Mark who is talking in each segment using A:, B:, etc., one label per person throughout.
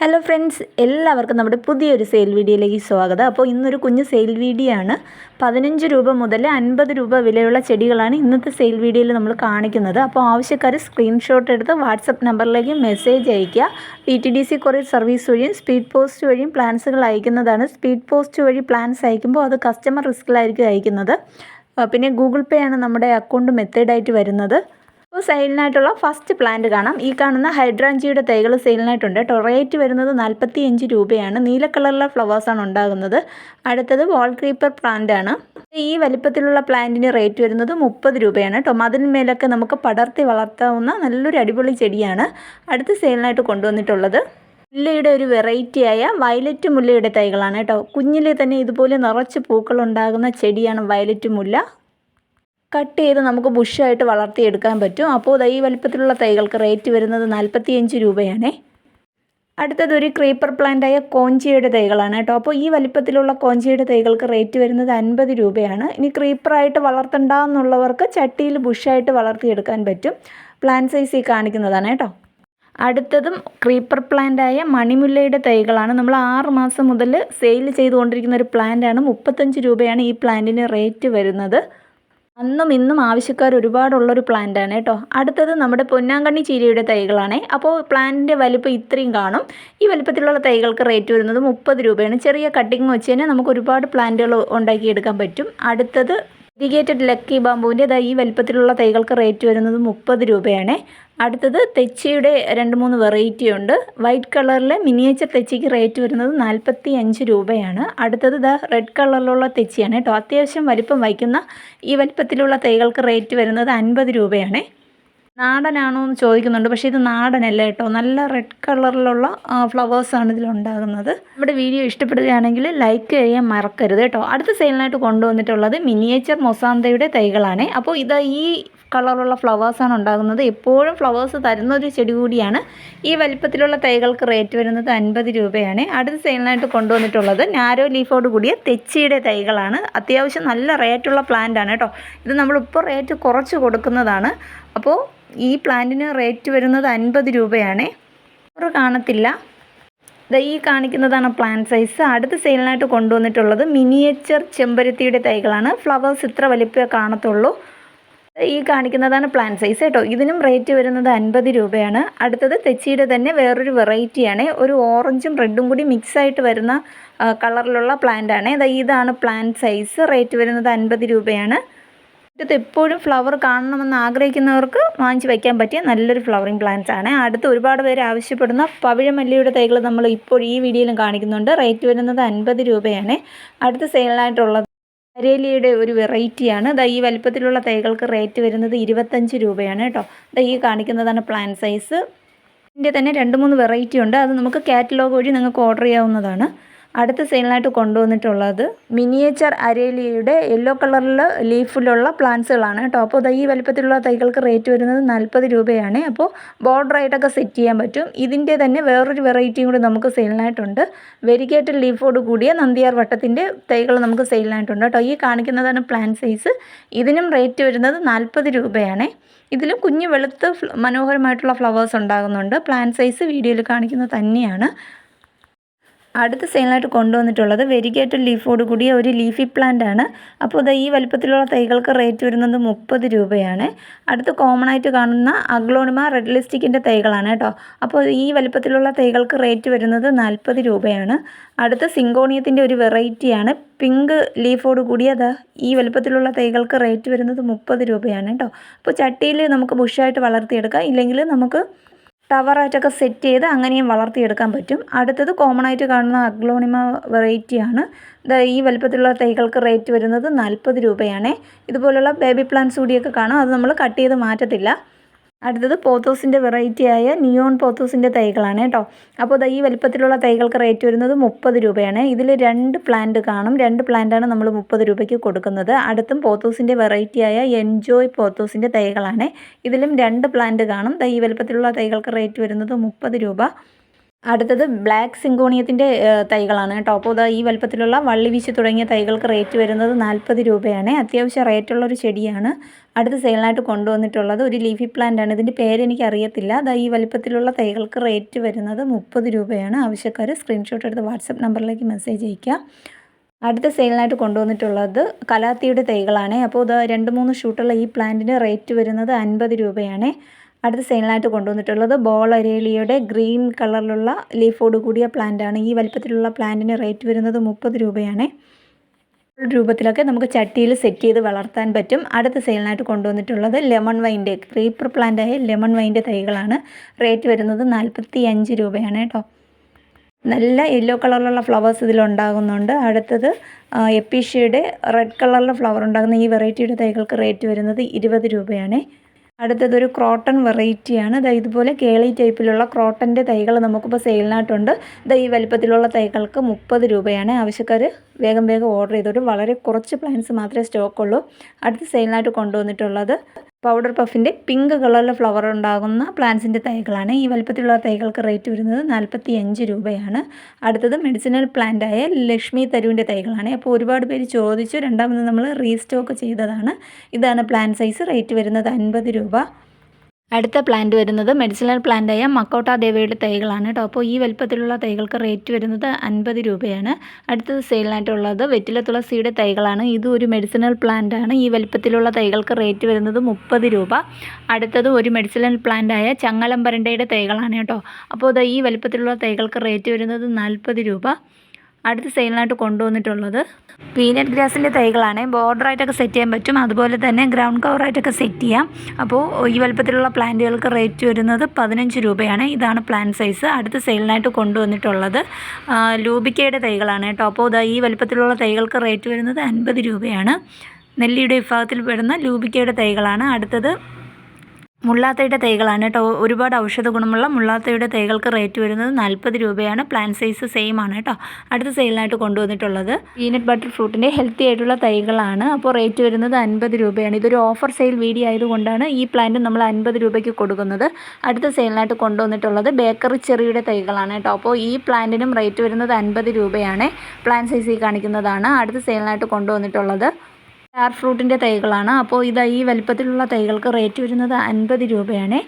A: Hello friends എല്ലാവർക്കും നമ്മുടെ പുതിയൊരു സെയിൽ വീഡിയോയിലേക്ക് സ്വാഗതം. അപ്പോൾ ഇന്നൊരു കുഞ്ഞ് സെയിൽ വീഡിയോ ആണ്. പതിനഞ്ച് രൂപ മുതൽ അൻപത് രൂപ വിലയുള്ള ചെടികളാണ് ഇന്നത്തെ സെയിൽ വീഡിയോയിൽ നമ്മൾ കാണിക്കുന്നത്. അപ്പോൾ ആവശ്യക്കാർ സ്ക്രീൻഷോട്ട് എടുത്ത് വാട്സപ്പ് നമ്പറിലേക്ക് മെസ്സേജ് അയയ്ക്കുക. D T D C courier service വഴിയും സ്പീഡ് പോസ്റ്റ് വഴിയും പ്ലാൻസുകൾ അയക്കുന്നതാണ്. സ്പീഡ് പോസ്റ്റ് വഴി പ്ലാൻസ് അയക്കുമ്പോൾ അത് കസ്റ്റമർ റിസ്കിലായിരിക്കും അയക്കുന്നത്. പിന്നെ ഗൂഗിൾ പേ ആണ് നമ്മുടെ അക്കൗണ്ട് മെത്തേഡായിട്ട് വരുന്നത്. ഇപ്പോൾ സെയിലിനായിട്ടുള്ള ഫസ്റ്റ് പ്ലാന്റ് കാണാം. ഈ കാണുന്ന ഹൈഡ്രാഞ്ചിയുടെ തൈകൾ സെയിലിനായിട്ടുണ്ട് കേട്ടോ റേറ്റ് വരുന്നത് നാൽപ്പത്തി അഞ്ച് രൂപയാണ്. നീല കളറിലെ ഫ്ലവേഴ്സാണ് ഉണ്ടാകുന്നത്. അടുത്തത് വാൾ ക്രീപ്പർ പ്ലാന്റ് ആണ്. ഈ വലിപ്പത്തിലുള്ള പ്ലാന്റിന് റേറ്റ് വരുന്നത് മുപ്പത് രൂപയാണ് കേട്ടോ. അതിന്മേലൊക്കെ നമുക്ക് പടർത്തി വളർത്താവുന്ന നല്ലൊരു അടിപൊളി ചെടിയാണ് അടുത്ത് സെയിലിനായിട്ട് കൊണ്ടുവന്നിട്ടുള്ളത്. മുല്ലയുടെ ഒരു വെറൈറ്റിയായ വയലറ്റ് മുല്ലയുടെ തൈകളാണ് കേട്ടോ. കുഞ്ഞിലെ തന്നെ ഇതുപോലെ നിറച്ച് പൂക്കൾ ഉണ്ടാകുന്ന ചെടിയാണ് വയലറ്റ് മുല്ല. കട്ട് ചെയ്ത് നമുക്ക് ബുഷായിട്ട് വളർത്തിയെടുക്കാൻ പറ്റും. അപ്പോൾ ഈ വലിപ്പത്തിലുള്ള തൈകൾക്ക് റേറ്റ് വരുന്നത് നാൽപ്പത്തിയഞ്ച് രൂപയാണേ. അടുത്തത് ഒരു ക്രീപ്പർ പ്ലാന്റായ കോഞ്ചിയുടെ തൈകളാണ് കേട്ടോ. അപ്പോൾ ഈ വലിപ്പത്തിലുള്ള കോഞ്ചിയുടെ തൈകൾക്ക് റേറ്റ് വരുന്നത് അൻപത് രൂപയാണ്. ഇനി ക്രീപ്പറായിട്ട് വളർത്തണ്ടെന്നുള്ളവർക്ക് ചട്ടിയിൽ ബുഷായിട്ട് വളർത്തിയെടുക്കാൻ പറ്റും. പ്ലാന്റ് സൈസ് ഈ കാണിക്കുന്നതാണ് കേട്ടോ. അടുത്തതും ക്രീപ്പർ പ്ലാന്റായ മണിമുല്ലയുടെ തൈകളാണ്. നമ്മൾ ആറ് മാസം മുതൽ സെയിൽ ചെയ്തുകൊണ്ടിരിക്കുന്ന ഒരു പ്ലാന്റാണ്. മുപ്പത്തഞ്ച് രൂപയാണ് ഈ പ്ലാന്റിന് റേറ്റ് വരുന്നത്. അന്നും ഇന്നും ആവശ്യക്കാർ ഒരുപാടുള്ളൊരു ആണ് കേട്ടോ അടുത്തത് നമ്മുടെ പൊന്നാങ്കണ്ണി ചീരയുടെ തൈകളാണേ. അപ്പോൾ പ്ലാന്റിന്റെ വലിപ്പം ഇത്രയും കാണും. ഈ വലിപ്പത്തിലുള്ള തൈകൾക്ക് റേറ്റ് വരുന്നത് മുപ്പത് രൂപയാണ്. ചെറിയ കട്ടിങ് വെച്ച് തന്നെ നമുക്ക് ഒരുപാട് പ്ലാന്റുകൾ ഉണ്ടാക്കിയെടുക്കാൻ പറ്റും. അടുത്തത് ഇറിഗേറ്റഡ് ലക്കി ബാമ്പുവിന്റെ ഈ വലിപ്പത്തിലുള്ള തൈകൾക്ക് റേറ്റ് വരുന്നത് മുപ്പത് രൂപയാണ്. അടുത്തത് തെച്ചിയുടെ രണ്ട് മൂന്ന് വെറൈറ്റി ഉണ്ട്. വൈറ്റ് കളറിലെ മിനിയേച്ചർ തെച്ചിക്ക് റേറ്റ് വരുന്നത് നാൽപ്പത്തി അഞ്ച് രൂപയാണ്. അടുത്തത് ദ റെഡ് കളറിലുള്ള തെച്ചിയാണ് കേട്ടോ. അത്യാവശ്യം വലിപ്പം വയ്ക്കുന്ന ഈ വലിപ്പത്തിലുള്ള തൈകൾക്ക് റേറ്റ് വരുന്നത് അൻപത് രൂപയാണ്. നാടനാണോ എന്ന് ചോദിക്കുന്നുണ്ട്. പക്ഷേ ഇത് നാടനല്ല കേട്ടോ. നല്ല റെഡ് കളറിലുള്ള ഫ്ലവേഴ്സാണ് ഇതിലുണ്ടാകുന്നത്. നമ്മുടെ വീഡിയോ ഇഷ്ടപ്പെടുകയാണെങ്കിൽ ലൈക്ക് ചെയ്യാൻ മറക്കരുത് കേട്ടോ. അടുത്ത സെയിലിനായിട്ട് കൊണ്ടുവന്നിട്ടുള്ളത് മിനിയേച്ചർ മൊസാന്തയുടെ തൈകളാണ്. അപ്പോൾ ഇത് ഈ കളറുള്ള ഫ്ലവേഴ്സാണ് ഉണ്ടാകുന്നത്. എപ്പോഴും ഫ്ലവേഴ്സ് തരുന്ന ഒരു ചെടി കൂടിയാണ്. ഈ വലിപ്പത്തിലുള്ള തൈകൾക്ക് റേറ്റ് വരുന്നത് അൻപത് രൂപയാണ്. അടുത്ത സെയിലിനായിട്ട് കൊണ്ടുവന്നിട്ടുള്ളത് നാരോ ലീഫോട് കൂടിയ തെച്ചിയുടെ തൈകളാണ്. അത്യാവശ്യം നല്ല റേറ്റുള്ള പ്ലാന്റ് ആണ് കേട്ടോ. ഇത് നമ്മളിപ്പോൾ റേറ്റ് കുറച്ച് കൊടുക്കുന്നതാണ്. അപ്പോൾ ഈ പ്ലാന്റിന് റേറ്റ് വരുന്നത് അൻപത് രൂപയാണ്. ഒരു കാണത്തില്ല. ഈ കാണിക്കുന്നതാണ് പ്ലാൻ സൈസ്. അടുത്ത സെയിലിനായിട്ട് കൊണ്ടുവന്നിട്ടുള്ളത് മിനിയേച്ചർ ചെമ്പരത്തിയുടെ തൈകളാണ്. ഫ്ലവേഴ്സ് ഇത്ര വലിപ്പമേ കാണത്തുള്ളൂ. ഈ കാണിക്കുന്നതാണ് പ്ലാൻ സൈസ് കേട്ടോ. ഇതിനും റേറ്റ് വരുന്നത് അൻപത് രൂപയാണ്. അടുത്തത് തെച്ചിയുടെ തന്നെ വേറൊരു വെറൈറ്റിയാണ്. ഒരു ഓറഞ്ചും റെഡും കൂടി മിക്സ് ആയിട്ട് വരുന്ന കളറിലുള്ള പ്ലാന്റ് ആണ് ഇതാണ് പ്ലാൻ സൈസ്. റേറ്റ് വരുന്നത് അൻപത് രൂപയാണ്. ഇത് എപ്പോഴും ഫ്ലവർ കാണണമെന്ന് ആഗ്രഹിക്കുന്നവർക്ക് വാങ്ങിച്ച് വയ്ക്കാൻ പറ്റിയ നല്ലൊരു ഫ്ലവറിങ് പ്ലാന്റ്സ് ആണ്. അടുത്ത് ഒരുപാട് പേര് ആവശ്യപ്പെടുന്ന പവിഴമല്ലിയുടെ തൈകൾ നമ്മൾ ഇപ്പോൾ ഈ വീഡിയോയിലും കാണിക്കുന്നുണ്ട്. റേറ്റ് വരുന്നത് അൻപത് രൂപയാണ്. അടുത്ത സെയിലായിട്ടുള്ളത് അരേലിയുടെ ഒരു വെറൈറ്റിയാണ് ദാ ഈ വലിപ്പത്തിലുള്ള തൈകൾക്ക് റേറ്റ് വരുന്നത് ഇരുപത്തഞ്ച് രൂപയാണ് കേട്ടോ. ദാ ഈ കാണിക്കുന്നതാണ് പ്ലാൻ സൈസ് ഇതിന്റെ തന്നെ രണ്ട് മൂന്ന് വെറൈറ്റി ഉണ്ട്. അത് നമുക്ക് കാറ്റലോഗ് വഴി നിങ്ങൾക്ക് ഓർഡർ ചെയ്യാവുന്നതാണ്. അടുത്ത സെയിലിനായിട്ട് കൊണ്ടുവന്നിട്ടുള്ളത് മിനിയേച്ചർ അരേലിയയുടെ യെല്ലോ കളറിൽ ലീഫിലുള്ള പ്ലാന്റ്സുകളാണ്. കേട്ടോ അപ്പോൾ ഈ വലിപ്പത്തിലുള്ള തൈകൾക്ക് റേറ്റ് വരുന്നത് നാൽപ്പത് രൂപയാണ്. അപ്പോൾ ബോർഡറായിട്ടൊക്കെ സെറ്റ് ചെയ്യാൻ പറ്റും. ഇതിന്റെ തന്നെ വേറൊരു വെറൈറ്റിയും കൂടി നമുക്ക് സെയിലിനായിട്ടുണ്ട് വെരിഗേറ്റഡ് ലീഫോട് കൂടിയ നന്ദിയാർ വട്ടത്തിന്റെ തൈകൾ നമുക്ക് സെയിലിനായിട്ടുണ്ട് കേട്ടോ ഈ കാണിക്കുന്നതാണ് പ്ലാന്റ് സൈസ്. ഇതിനും റേറ്റ് വരുന്നത് നാൽപ്പത് രൂപയാണ്. ഇതിലും കുഞ്ഞു വെളുത്ത് മനോഹരമായിട്ടുള്ള ഫ്ലവേഴ്സ് ഉണ്ടാകുന്നുണ്ട്. പ്ലാന്റ് സൈസ് വീഡിയോയിൽ കാണിക്കുന്നത് തന്നെയാണ്. അടുത്ത സെയിലിനായിട്ട് കൊണ്ടുവന്നിട്ടുള്ളത് വെരിഗേറ്റഡ് ലീഫോട് കൂടിയ ഒരു ലീഫി പ്ലാന്റ് ആണ്. അപ്പോൾ ഇത് ഈ വലിപ്പത്തിലുള്ള തൈകൾക്ക് റേറ്റ് വരുന്നത് മുപ്പത് രൂപയാണ്. അടുത്ത് കോമൺ ആയിട്ട് കാണുന്ന അഗ്ലോണിമ റെഡ് ലിസ്റ്റിക്കിന്റെ തൈകളാണ് കേട്ടോ. അപ്പോൾ ഈ വലിപ്പത്തിലുള്ള തൈകൾക്ക് റേറ്റ് വരുന്നത് നാൽപ്പത് രൂപയാണ്. അടുത്ത സിങ്കോണിയത്തിന്റെ ഒരു വെറൈറ്റിയാണ് പിങ്ക് ലീഫോട് കൂടിയത് ഈ വലിപ്പത്തിലുള്ള തൈകൾക്ക് റേറ്റ് വരുന്നത് മുപ്പത് രൂപയാണ് കേട്ടോ. അപ്പോൾ ചട്ടിയിൽ നമുക്ക് ബുഷായിട്ട് വളർത്തിയെടുക്കാം. ഇല്ലെങ്കിൽ നമുക്ക് ടവറായിട്ടൊക്കെ സെറ്റ് ചെയ്ത് അങ്ങനെയും വളർത്തിയെടുക്കാൻ പറ്റും. അടുത്തത് കോമൺ ആയിട്ട് കാണുന്ന അഗ്ലോണിമ വെറൈറ്റിയാണ് ഈ വലുപ്പത്തിലുള്ള തൈകൾക്ക് റേറ്റ് വരുന്നത് നാൽപ്പത് രൂപയാണ്. ഇതുപോലുള്ള ബേബി പ്ലാന്റ്സ് കൂടിയൊക്കെ കാണും. അത് നമ്മൾ കട്ട് ചെയ്ത് മാറ്റത്തില്ല. അടുത്തത് പോത്തോസിന്റെ വെറൈറ്റിയായ നിയോൺ പോത്തോസിന്റെ തൈകളാണ് കേട്ടോ. അപ്പോൾ ഈ വലിപ്പത്തിലുള്ള തൈകൾക്ക് റേറ്റ് വരുന്നത് മുപ്പത് രൂപയാണ്. ഇതിൽ രണ്ട് പ്ലാന്റ് കാണും. രണ്ട് പ്ലാന്റാണ് നമ്മൾ മുപ്പത് രൂപയ്ക്ക് കൊടുക്കുന്നത്. അടുത്തും പോത്തോസിന്റെ വെറൈറ്റിയായ എൻജോയ് പോത്തോസിന്റെ തൈകളാണ്. ഇതിലും രണ്ട് പ്ലാന്റ് കാണും. ഈ വലിപ്പത്തിലുള്ള തൈകൾക്ക് റേറ്റ് വരുന്നത് മുപ്പത് രൂപ. അടുത്തത് ബ്ലാക്ക് സിങ്കോണിയത്തിന്റെ തൈകളാണ് കേട്ടോ. അപ്പോൾ ഇതാ ഈ വലുപ്പത്തിലുള്ള വള്ളി വീശി തുടങ്ങിയ തൈകൾക്ക് റേറ്റ് വരുന്നത് നാൽപ്പത് രൂപയാണ്. അത്യാവശ്യം റേറ്റുള്ള ഒരു ചെടിയാണ്. അടുത്ത സെയിലിനായിട്ട് കൊണ്ടുവന്നിട്ടുള്ളത് ഒരു ലീഫി പ്ലാന്റ് ആണ്. ഇതിന്റെ പേര് എനിക്ക് അറിയത്തില്ല. അതാ ഈ വലുപ്പത്തിലുള്ള തൈകൾക്ക് റേറ്റ് വരുന്നത് മുപ്പത് രൂപയാണ്. ആവശ്യക്കാർ സ്ക്രീൻഷോട്ട് എടുത്ത് വാട്സപ്പ് നമ്പറിലേക്ക് മെസ്സേജ് അയയ്ക്കുക. അടുത്ത സെയിലിനായിട്ട് കൊണ്ടുവന്നിട്ടുള്ളത് കലാത്തിയുടെ തൈകളാണ്. അപ്പോൾ ഇത് രണ്ട് മൂന്ന് ഷൂട്ടുള്ള ഈ പ്ലാന്റിന് റേറ്റ് വരുന്നത് അൻപത് രൂപയാണ്. അടുത്ത സെയിലിനായിട്ട് കൊണ്ടുവന്നിട്ടുള്ളത് ബോൾ അരേലിയുടെ ഗ്രീൻ കളറിലുള്ള ലീഫോട് കൂടിയ പ്ലാന്റാണ് ഈ വലിപ്പത്തിലുള്ള പ്ലാന്റിന് റേറ്റ് വരുന്നത് മുപ്പത് രൂപയാണ്. രൂപത്തിലൊക്കെ നമുക്ക് ചട്ടിയിൽ സെറ്റ് ചെയ്ത് വളർത്താൻ പറ്റും. അടുത്ത സെയിലിനായിട്ട് കൊണ്ടുവന്നിട്ടുള്ളത് ലെമൺ വൈന്റെ ക്രീപ്പർ പ്ലാന്റായ ലെമൺ വൈന്റെ തൈകളാണ്. റേറ്റ് വരുന്നത് നാൽപ്പത്തി അഞ്ച് രൂപയാണ് കേട്ടോ നല്ല യെല്ലോ കളറിലുള്ള ഫ്ലവേഴ്സ് ഇതിലുണ്ടാകുന്നുണ്ട് അടുത്തത് എപ്പീഷ്യയുടെ റെഡ് കളറിലെ ഫ്ലവർ ഉണ്ടാകുന്ന ഈ വെറൈറ്റിയുടെ തൈകൾക്ക് റേറ്റ് വരുന്നത് ഇരുപത് രൂപയാണ്. അടുത്തതൊരു ക്രോട്ടൺ വെറൈറ്റിയാണ്. ദാ ഇതുപോലെ കേളി ടൈപ്പിലുള്ള ക്രോട്ടന്റെ തൈകൾ നമുക്കിപ്പോൾ സെയിലിനായിട്ടുണ്ട്. ദാ ഈ വലിപ്പത്തിലുള്ള തൈകൾക്ക് മുപ്പത് രൂപയാണ്. ആവശ്യക്കാർ വേഗം വേഗം ഓർഡർ ചെയ്തോട്ട് വളരെ കുറച്ച് പ്ലാന്റ്സ് മാത്രമേ സ്റ്റോക്കുള്ളൂ. അടുത്ത സെയിലിനായിട്ട് കൊണ്ടുവന്നിട്ടുള്ളത് പൗഡർ പഫിന്റെ പിങ്ക് കളറിൽ ഫ്ലവർ ഉണ്ടാകുന്ന പ്ലാന്റ്സിന്റെ തൈകളാണ്. ഈ വലിപ്പത്തിലുള്ള തൈകൾക്ക് റേറ്റ് വരുന്നത് നാൽപ്പത്തി അഞ്ച് രൂപയാണ്. അടുത്തത് മെഡിസിനൽ പ്ലാന്റായ ലക്ഷ്മി തരുവിന്റെ തൈകളാണ്. അപ്പോൾ ഒരുപാട് പേര് ചോദിച്ചു. രണ്ടാമത് നമ്മൾ റീസ്റ്റോക്ക് ചെയ്തതാണ്. ഇതാണ് പ്ലാന്റ് സൈസ് റേറ്റ് വരുന്നത് അൻപത് രൂപ. അടുത്ത പ്ലാന്റ് വരുന്നത് മെഡിസിനൽ പ്ലാന്റായ മക്കോട്ട ദേവയുടെ തൈകളാണ് കേട്ടോ അപ്പോൾ ഈ വലുപ്പത്തിലുള്ള തൈകൾക്ക് റേറ്റ് വരുന്നത് അൻപത് രൂപയാണ്. അടുത്തത് സെയിലിനായിട്ടുള്ളത് വെറ്റില തുളസിയുടെ തൈകളാണ്. ഇത് ഒരു മെഡിസിനൽ പ്ലാന്റാണ് ഈ വലുപ്പത്തിലുള്ള തൈകൾക്ക് റേറ്റ് വരുന്നത് മുപ്പത് രൂപ. അടുത്തത് ഒരു മെഡിസിനൽ പ്ലാന്റായ ചങ്ങലമ്പരണ്ടയുടെ തൈകളാണ് കേട്ടോ അപ്പോൾ ഇത് ഈ വലുപ്പത്തിലുള്ള തൈകൾക്ക് റേറ്റ് വരുന്നത് നാൽപ്പത് രൂപ. അടുത്ത സെയിലിനായിട്ട് കൊണ്ടുവന്നിട്ടുള്ളത്. പീനട്ട് ഗ്രാസിന്റെ തൈകളാണ്. ബോർഡറായിട്ടൊക്കെ സെറ്റ് ചെയ്യാൻ പറ്റും. അതുപോലെ തന്നെ ഗ്രൗണ്ട് കവറായിട്ടൊക്കെ സെറ്റ് ചെയ്യാം. അപ്പോൾ ഈ വലുപ്പത്തിലുള്ള പ്ലാന്റുകൾക്ക് റേറ്റ് വരുന്നത് പതിനഞ്ച് രൂപയാണ്. ഇതാണ് പ്ലാൻ സൈസ് അടുത്ത സെയിലിനായിട്ട് കൊണ്ടുവന്നിട്ടുള്ളത്. ലൂബിക്കയുടെ തൈകളാണ് കേട്ടോ. അപ്പോൾ ഈ വലുപ്പത്തിലുള്ള തൈകൾക്ക് റേറ്റ് വരുന്നത് അൻപത് രൂപയാണ്. നെല്ലിയുടെ വിഭാഗത്തിൽ പെടുന്ന ലൂബിക്കയുടെ തൈകളാണ്. അടുത്തത് മുള്ളാത്തയുടെ തൈകളാണ് കേട്ടോ. ഒരുപാട് ഔഷധ ഗുണമുള്ള മുള്ളാത്തയുടെ തൈകൾക്ക് റേറ്റ് വരുന്നത് നാൽപ്പത് രൂപയാണ്. പ്ലാൻ സൈസ് സെയിം ആണ് കേട്ടോ. അടുത്ത സെയിലിനായിട്ട് കൊണ്ടുവന്നിട്ടുള്ളത് പീനട്ട് ബട്ടർ ഫ്രൂട്ടിന്റെ ഹെൽത്തി ആയിട്ടുള്ള തൈകളാണ്. അപ്പോൾ റേറ്റ് വരുന്നത് അൻപത് രൂപയാണ്. ഇതൊരു ഓഫർ സെയിൽ വീഡിയോ ആയതുകൊണ്ടാണ് ഈ പ്ലാന്റ് നമ്മൾ അൻപത് രൂപയ്ക്ക് കൊടുക്കുന്നത്. അടുത്ത സെയിലിനായിട്ട് കൊണ്ടുവന്നിട്ടുള്ളത് ബേക്കറി ചെറിയുടെ തൈകളാണ് കേട്ടോ. അപ്പോൾ ഈ പ്ലാന്റിനും റേറ്റ് വരുന്നത് അൻപത് രൂപയാണ്. പ്ലാൻ സൈസിൽ കാണിക്കുന്നതാണ്. അടുത്ത സെയിലിനായിട്ട് കൊണ്ടുവന്നിട്ടുള്ളത് സ്റ്റാർ ഫ്രൂട്ടിന്റെ തൈകളാണ്. അപ്പോൾ ഇത് ഈ വലിപ്പത്തിലുള്ള തൈകൾക്ക് റേറ്റ് വരുന്നത് അൻപത് രൂപയാണ്.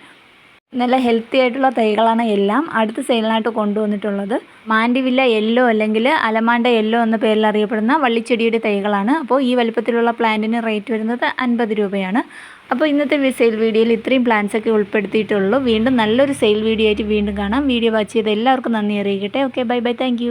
A: നല്ല ഹെൽത്തി ആയിട്ടുള്ള തൈകളാണ് എല്ലാം. അടുത്ത സെയിലിനായിട്ട് കൊണ്ടുവന്നിട്ടുള്ളത്. മാൻഡിവില്ല യെല്ലോ അല്ലെങ്കിൽ അലമാണ്ട യെല്ലോ എന്ന പേരിൽ അറിയപ്പെടുന്ന വള്ളിച്ചെടിയുടെ തൈകളാണ്. അപ്പോൾ ഈ വലിപ്പത്തിലുള്ള പ്ലാന്റിന് റേറ്റ് വരുന്നത് അൻപത് രൂപയാണ്. അപ്പോൾ ഇന്നത്തെ സെയിൽ വീഡിയോയിൽ ഇത്രയും പ്ലാന്റ്സ് ഒക്കെ ഉൾപ്പെടുത്തിയിട്ടുള്ളൂ. വീണ്ടും നല്ലൊരു സെയിൽ വീഡിയോ ആയിട്ട് വീണ്ടും കാണാം. വീഡിയോ വാച്ച് ചെയ്ത് എല്ലാവർക്കും നന്ദി അറിയിക്കട്ടെ. Okay bye bye thank